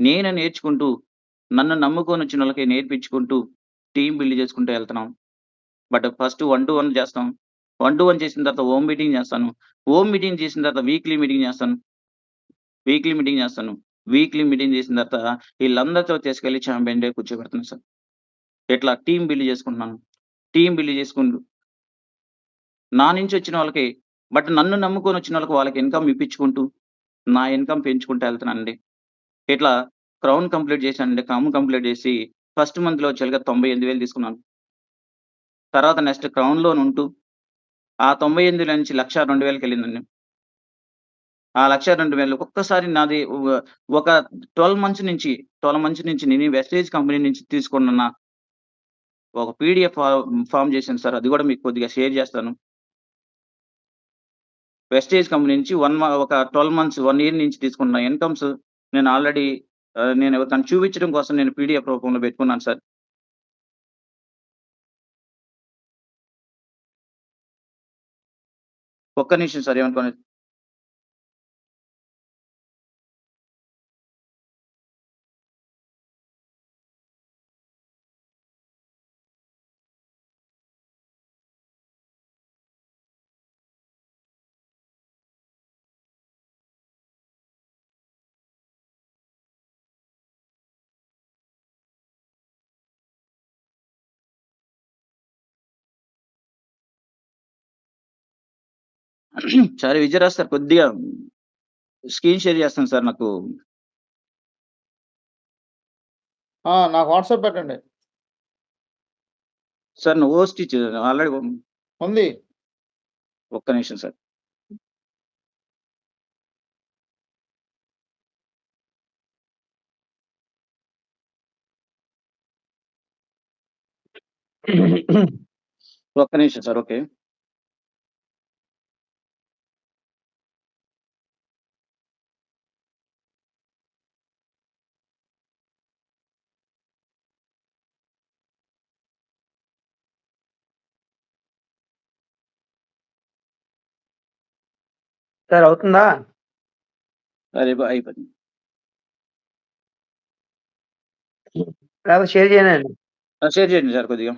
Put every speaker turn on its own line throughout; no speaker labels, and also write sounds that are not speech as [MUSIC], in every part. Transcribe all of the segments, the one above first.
నేను నేర్చుకుంటూ, నన్ను నమ్ముకొని వచ్చిన వాళ్ళకి నేర్పించుకుంటూ, టీం బిల్డ్ చేసుకుంటూ వెళ్తున్నాం but first one to one చేస్తాం. వన్ టు వన్ చేసిన తర్వాత హోమ్ మీటింగ్ చేస్తాను. హోమ్ మీటింగ్ చేసిన తర్వాత వీక్లీ మీటింగ్ చేస్తాను. వీక్లీ మీటింగ్ చేస్తాను. వీక్లీ మీటింగ్ చేసిన తర్వాత వీళ్ళందరితో తీసుకెళ్ళి ఛాంపియన్ డే కూర్చోబెడుతున్నాను సార్. ఇట్లా టీం బిల్డ్ చేసుకుంటున్నాను. టీం బిల్డ్ చేసుకుంటూ నా నుంచి వచ్చిన వాళ్ళకి బట్ నన్ను నమ్ముకొని వచ్చిన వాళ్ళకి వాళ్ళకి ఇన్‌కమ్ ఇప్పించుకుంటూ, నా ఇన్‌కమ్ పెంచుకుంటూ వెళ్తున్నానండి ఇట్లా క్రౌన్ కంప్లీట్ చేశానండి. క్రౌన్ కంప్లీట్ చేసి ఫస్ట్ మంత్‌లో యాక్చువల్‌గా 98,000 తీసుకున్నాను. తర్వాత నెక్స్ట్ క్రౌన్‌లోనే ఉంటూ, ఆ 98,000 నుంచి 1,02,000కెళ్ళిందండి. ఆ లక్షా రెండు వేలు ఒక్కసారి నాది ఒక 12 మంత్స్ నుంచి 12 మంత్స్ నుంచి నేను వెస్టేజ్ కంపెనీ నుంచి తీసుకున్న ఒక పీడీఎఫ్ ఫామ్ ఫార్మ్ చేశాను సార్. అది కూడా మీకు కొద్దిగా షేర్ చేస్తాను. వెస్టేజ్ కంపెనీ నుంచి వన్ ఒక 12 మంత్స్, వన్ ఇయర్ నుంచి తీసుకున్న ఇన్‌కమ్స్ నేను ఆల్రెడీ నేను తను చూపించడం కోసం నేను పీడిఎఫ్ రూపంలో పెట్టుకున్నాను సార్. ఒక్క నిమిషం సార్ ఏమనుకోండి సార్ విజయరాజ్ సార్ కొద్దిగా స్క్రీన్ షేర్ చేస్తాను సార్ నాకు!
నాకు వాట్సాప్ పెట్టండి.
సార్ నువ్వు హోస్ట్ ఇచ్చి ఆల్రెడీ
ఉంది.
ఒక్క నిమిషం సార్. ఒక్క నిమిషం సార్. ఓకే.
సార్ అవుతుందా?
బ అయిపోయింది.
షేర్ చేయనండి.
ఆ! షేర్ చేయండి సార్ కొద్దిగా.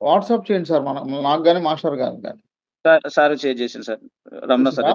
వాట్సాప్ చేయండి సార్ మనం నాకు గాని, మాస్టర్ గారికి గాని.
సార్ సార్ షేర్ చేశాను సార్. రమణ సార్
చేసిండ్రా?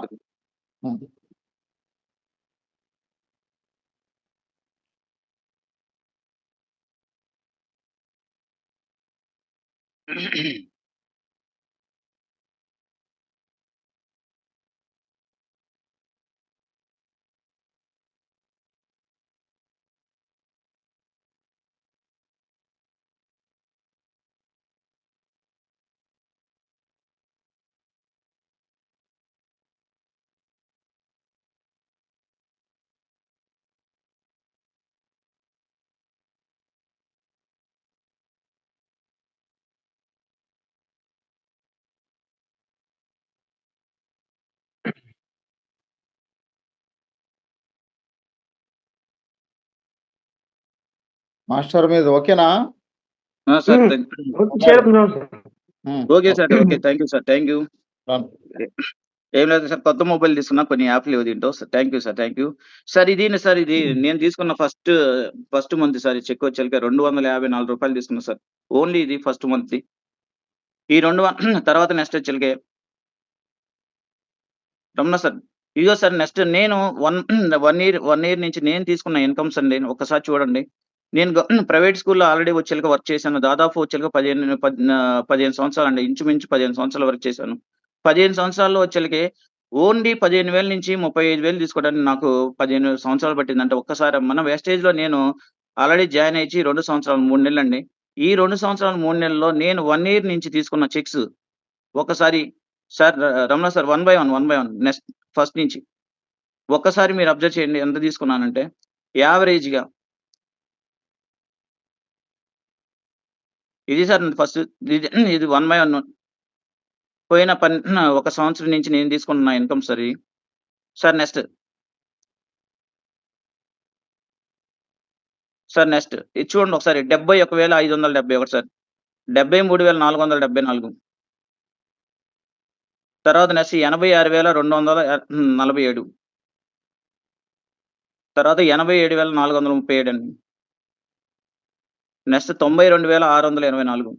మాస్టర్ మీది ఓకేనా?
Sir
okay. Sir.
Okay sir. Okay. Thank you sir. Thank you. ఏం లేదు సార్. కొత్త మొబైల్ తీసుకున్నా కొన్ని యాప్‌లు లేవు దీంట్లో. Thank you sir. Thank you. Sir ఇది సార్ ఇది. నేను తీసుకున్న first first month sir check వచ్చేసరికి రూ. 254 తీసుకున్నా సార్. ఓన్లీ ఇది ఫస్ట్ మంత్‌ది. ఈ రెండు [CLEARS THROAT] తర్వాత నెక్స్ట్ వచ్చేసరికి రమణ సార్. ఇదిగో సార్ నెక్స్ట్ నేను వన్ 1 ఇయర్ 1 ఇయర్ నుంచి నేను తీసుకున్న ఇన్‌కమ్స్ అండి. ఒక్కసారి చూడండి. నేను ప్రైవేట్ స్కూల్‌లో ఆల్రెడీ వచ్చేలాగా వర్క్ చేశాను. దాదాపు వచ్చేలాగా పదిహేను పదిహేను సంవత్సరాలు అండి ఇంచుమించు 15 సంవత్సరాలు వర్క్ చేశాను. 15 సంవత్సరాల్లో వచ్చేలకి ఓన్లీ 15,000 నుంచి 35,000 తీసుకోవడానికి నాకు 15 సంవత్సరాలు పట్టింది. అంటే ఒక్కసారి మన వేస్టేజ్‌లో నేను ఆల్రెడీ జాయిన్ అయ్యి రెండు సంవత్సరాలు మూడు నెలలు అండి ఈ రెండు సంవత్సరాలు మూడు నెలల్లో నేను వన్ ఇయర్ నుంచి తీసుకున్న చెక్స్ ఒకసారి sir Ramana sir one by one, one by one next first నుంచి. ఒక్కసారి మీరు అబ్జర్వ్ చేయండి ఎంత తీసుకున్నానంటే యావరేజ్‌గా ఇది సార్ ఫస్ట్ ఇది ఇది వన్ బై వన్ పోయిన పని ఒక సంవత్సరం నుంచి నేను తీసుకుంటున్న income sir sir next sir next ఇది చూడండి ఒకసారి డెబ్బై ఒక వేల ఐదు వందల డెబ్బై ఒకటి సార్. డెబ్బై మూడు వేల నాలుగు వందల డెబ్బై నాలుగు. తర్వాత నెక్స్ట్ ఎనభై ఆరు వేల రెండు వందల నలభై ఏడు. తర్వాత ఎనభై ఏడు వేల నాలుగు వందల ముప్పై ఏడు అండి. నెక్స్ట్ 92,684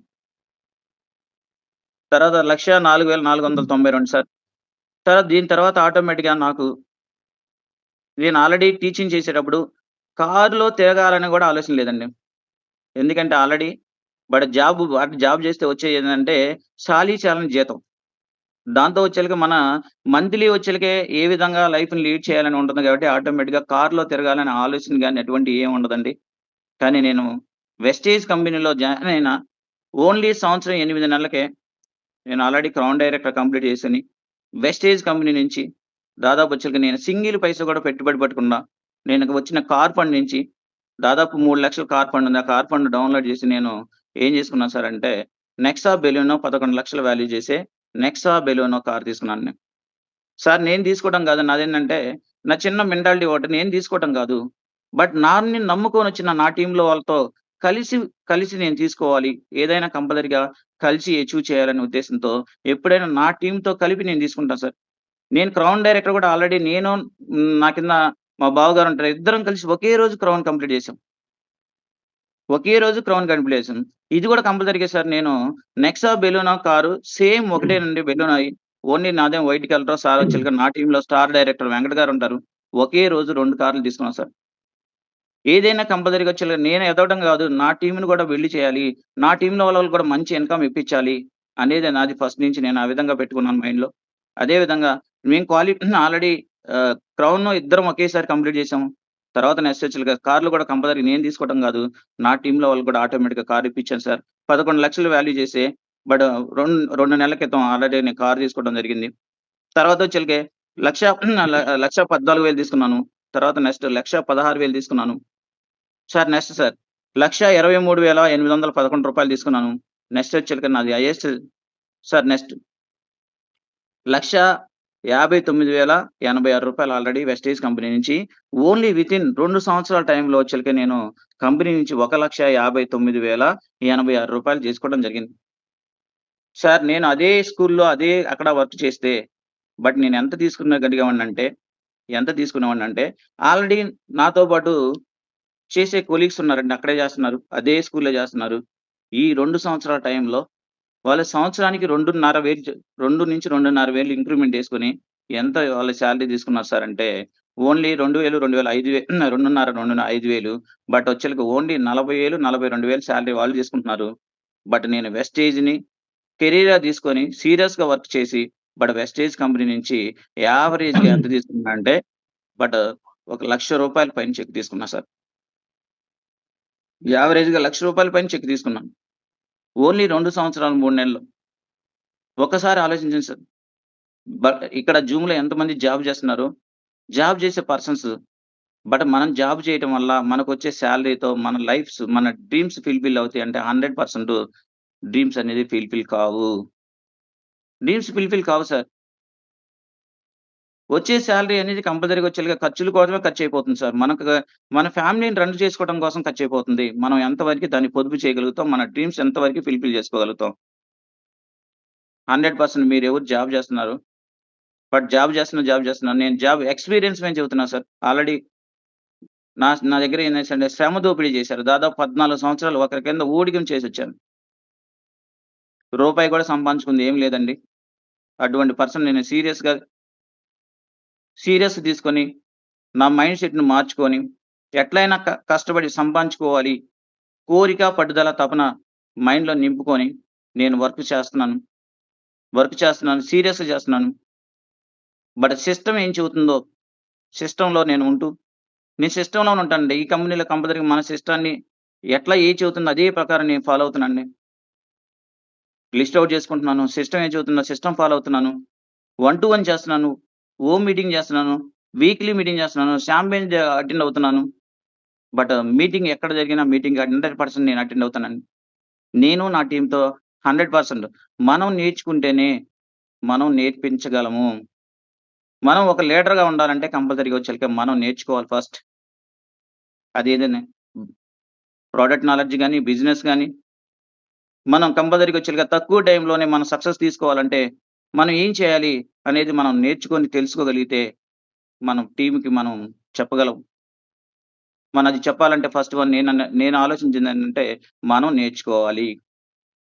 తర్వాత 1,04,492 సార్. తర్వాత దీని తర్వాత ఆటోమేటిక్‌గా నాకు నేను ఆల్రెడీ టీచింగ్ చేసేటప్పుడు కారులో తిరగాలని కూడా ఆలోచన లేదండి. ఎందుకంటే ఆల్రెడీ బట్ జాబ్ అటు జాబ్ చేస్తే వచ్చేది ఏంటంటే చాలీ చాలని జీతం. దాంతో వచ్చేలకి మన మంత్లీ వచ్చేలకే ఏ విధంగా లైఫ్‌ని లీడ్ చేయాలని ఉంటుంది కాబట్టి ఆటోమేటిక్‌గా కార్‌లో తిరగాలని ఆలోచన కానీ అటువంటి ఏం ఉండదండి. కానీ నేను వెస్టేజ్ కంపెనీలో జాయిన్ అయిన ఓన్లీ సంవత్సరం ఎనిమిది నెలలకే నేను ఆల్రెడీ క్రౌన్ డైరెక్టర్ కంప్లీట్ చేశాను. వెస్టేజ్ కంపెనీ నుంచి దాదాపు వచ్చేలకి నేను సింగిల్ పైసా కూడా పెట్టుబడి పెట్టకుండా నేను వచ్చిన కార్ ఫండ్ నుంచి దాదాపు మూడు లక్షల కార్ ఫండ్ ఉంది. ఆ కార్ ఫండ్ డౌన్‌లోడ్ చేసి నేను ఏం చేసుకున్నాను సార్ అంటే నెక్సా బెలూనో పదకొండు లక్షల వాల్యూ చేసే నెక్సా బెలూనో కార్ తీసుకున్నాను నేను. సార్ నేను తీసుకోవడం కాదు నాదేంటంటే నా చిన్న మెంటాలిటీ ఒకటి నేను తీసుకోవటం కాదు. బట్ నన్ను నమ్ముకొని వచ్చిన నా టీంలో వాళ్ళతో కలిసి కలిసి నేను తీసుకోవాలి. ఏదైనా కంపల్సరీగా కలిసి అచీవ్ చేయాలనే ఉద్దేశంతో ఎప్పుడైనా నా టీంతో కలిపి నేను తీసుకుంటాను సార్. నేను క్రౌన్ డైరెక్టర్ కూడా ఆల్రెడీ నేను నా కింద మా బావగారు ఉంటారు. ఇద్దరం కలిసి ఒకే రోజు క్రౌన్ కంప్లీట్ చేసాం. ఒకే రోజు క్రౌన్ కంప్లీట్ చేసాం. ఇది కూడా కంపల్సరీగా సార్ నేను నెక్సా బెలూనా కారు సేమ్ ఒకటేనండి బెలూనా ఓన్లీ నాదేం వైట్ కలర్ సార్ వచ్చి నా టీంలో స్టార్ డైరెక్టర్ వెంకట గారు ఉంటారు. ఒకే రోజు రెండు కార్లు తీసుకున్నాం సార్. ఏదైనా కంపల్సరీగా వచ్చేలా నేను ఎదవడం కాదు. నా టీంని కూడా వెళ్ళి చేయాలి. నా టీంలో వాళ్ళకి కూడా మంచి ఇన్‌కమ్ ఇప్పించాలి. అనేది నాది ఫస్ట్ నుంచి నేను ఆ విధంగా పెట్టుకున్నాను మైండ్‌లో. అదే విధంగా మేము క్వాలి ఆల్రెడీ క్రౌన్ ఇద్దరం ఒకేసారి కంప్లీట్ చేసాము. తర్వాత నెక్స్ట్ కార్లు కూడా కంపల్సరీ నేను తీసుకోవడం కాదు. నా టీంలో వాళ్ళకి కూడా ఆటోమేటిక్‌గా కార్ ఇప్పించాను సార్. పదకొండు లక్షలు వాల్యూ చేసే బట్ రెండు రెండు నెలల క్రితం ఆల్రెడీ నేను కార్ తీసుకోవడం జరిగింది. తర్వాత వచ్చేలకి లక్ష లక్ష పద్నాలుగు వేలు తీసుకున్నాను. తర్వాత నెక్స్ట్ 1,16,000 తీసుకున్నాను. సార్ నెక్స్ట్ సార్ 1,23,811 రూపాయలు తీసుకున్నాను. నెక్స్ట్ వచ్చేలకి నాది హైయెస్ట్ సార్ నెక్స్ట్ 1,59,086 రూపాయలు ఆల్రెడీ వెస్టేజ్ కంపెనీ నుంచి ఓన్లీ వితిన్ రెండు సంవత్సరాల టైంలో వచ్చేలకి నేను కంపెనీ నుంచి 1,59,086 రూపాయలు తీసుకోవడం జరిగింది. సార్ నేను అదే స్కూల్‌లో అదే అక్కడ వర్క్ చేస్తే బట్ నేను ఎంత తీసుకునగలిగేవాడినంటే ఎంత తీసుకునేవాడినంటే ఆల్రెడీ నాతో పాటు చేసే కొలీగ్స్ ఉన్నారండి. అక్కడే చేస్తున్నారు. అదే స్కూల్‌లో చేస్తున్నారు. ఈ రెండు సంవత్సరాల టైంలో వాళ్ళ సంవత్సరానికి రెండున్నర వేలు రెండు నుంచి రెండున్నర వేలు ఇంక్రిమెంట్ చేసుకొని ఎంత వాళ్ళ శాలరీ తీసుకున్నారు సార్ అంటే ఓన్లీ 2,000, 2,000, 5,000 2,500, 2,000 5,000 బట్ వచ్చేలకి ఓన్లీ నలభై వేలు నలభై రెండు వేలు శాలరీ వాళ్ళు తీసుకుంటున్నారు. బట్ నేను వెస్టేజ్‌ని కెరీర్గా తీసుకొని సీరియస్‌గా వర్క్ చేసి బట్ వెస్టేజ్ కంపెనీ నుంచి యావరేజ్‌గా [CLEARS THROAT] ఎంత తీసుకున్నానంటే బట్ ఒక రూ. 1,00,000 పైన చెక్ తీసుకున్నా సార్. యావరేజ్‌గా రూ. 1,00,000 పైన చెక్ తీసుకున్నాను. ఓన్లీ 2 సంవత్సరాలు 3 నెలలు. ఒక్కసారి ఆలోచించండి సార్. బట్ ఇక్కడ జూమ్‌లో ఎంతమంది జాబ్ చేస్తున్నారు? జాబ్ చేసే పర్సన్స్ బట్ మనం జాబ్ చేయటం వల్ల మనకొచ్చే సాలరీతో మన లైఫ్స్ మన డ్రీమ్స్ ఫుల్‌ఫిల్ అవుతాయి అంటే 100% డ్రీమ్స్ అనేది ఫుల్‌ఫిల్ కావు. డ్రీమ్స్ ఫుల్‌ఫిల్ కావు సార్. వచ్చే శాలరీ అనేది కంపల్సరీగా వచ్చేలాగా ఖర్చుల కోసమే ఖర్చయిపోతుంది సార్. మనకు మన ఫ్యామిలీని రన్ చేసుకోవడం కోసం ఖర్చయిపోతుంది. మనం ఎంతవరకు దాన్ని పొదుపు చేయగలుగుతాం? మన డ్రీమ్స్ ఎంతవరకు ఫుల్‌ఫిల్ చేసుకోగలుగుతాం? 100% మీరెవరు జాబ్ చేస్తున్నారు. బట్ జాబ్ చేస్తున్నా, జాబ్ చేస్తున్నాను. నేను జాబ్ ఎక్స్‌పీరియన్స్ మేము చెబుతున్నా సార్. ఆల్రెడీ నా నా దగ్గర ఏంటంటే శ్రమ దోపిడీ చేశారు. దాదాపు 14 సంవత్సరాలు ఒకరి కింద ఓడికం చేసి వచ్చాను రూపాయి కూడా సంపాదించుకుంది ఏం లేదండి. అటువంటి పర్సన్ నేను సీరియస్‌గా సీరియస్ తీసుకొని నా మైండ్ సెట్ను మార్చుకొని ఎట్లైనా క కష్టపడి సంపాదించుకోవాలి. కోరిక, పట్టుదల, తపన మైండ్‌లో నింపుకొని నేను వర్క్ చేస్తున్నాను. వర్క్ చేస్తున్నాను. సీరియస్‌గా చేస్తున్నాను. బట్ సిస్టమ్ ఏం చెబుతుందో సిస్టంలో నేను ఉంటూ నేను సిస్టంలో ఉంటానండి. ఈ కంపెనీలో కంపల్సరీగా మన సిస్టాన్ని ఎట్లా ఏ చెబుతుందో అదే ప్రకారం నేను ఫాలో అవుతున్నాను లిస్ట్ అవుట్ చేసుకుంటున్నాను. సిస్టమ్ ఏం చదువుతున్నాను సిస్టమ్ ఫాలో అవుతున్నాను. వన్ టు వన్ చేస్తున్నాను. ఓమ్ మీటింగ్ చేస్తున్నాను. వీక్లీ మీటింగ్ చేస్తున్నాను. షాంపెయిన్ అటెండ్ అవుతున్నాను. బట్ మీటింగ్ uh, ఎక్కడ జరిగినా మీటింగ్ 100% నేను అటెండ్ అవుతానండి. నేను నా టీంతో హండ్రెడ్ పర్సెంట్ మనం నేర్చుకుంటేనే మనం నేర్పించగలము. మనం ఒక లీడర్‌గా ఉండాలంటే కంపల్సరీగా వచ్చేలకి మనం నేర్చుకోవాలి ఫస్ట్. అది ఏదైనా ప్రోడక్ట్ నాలెడ్జ్ కానీ బిజినెస్ కానీ మనం కంపల్సరీగా వచ్చేలకి తక్కువ టైంలోనే మనం సక్సెస్ తీసుకోవాలంటే మనం ఏం చేయాలి అనేది మనం నేర్చుకొని తెలుసుకోగలిగితే మనం టీంకి మనం చెప్పగలం. మనది చెప్పాలంటే ఫస్ట్ వన్ నేను నేను ఆలోచించింది ఏంటంటే మనం నేర్చుకోవాలి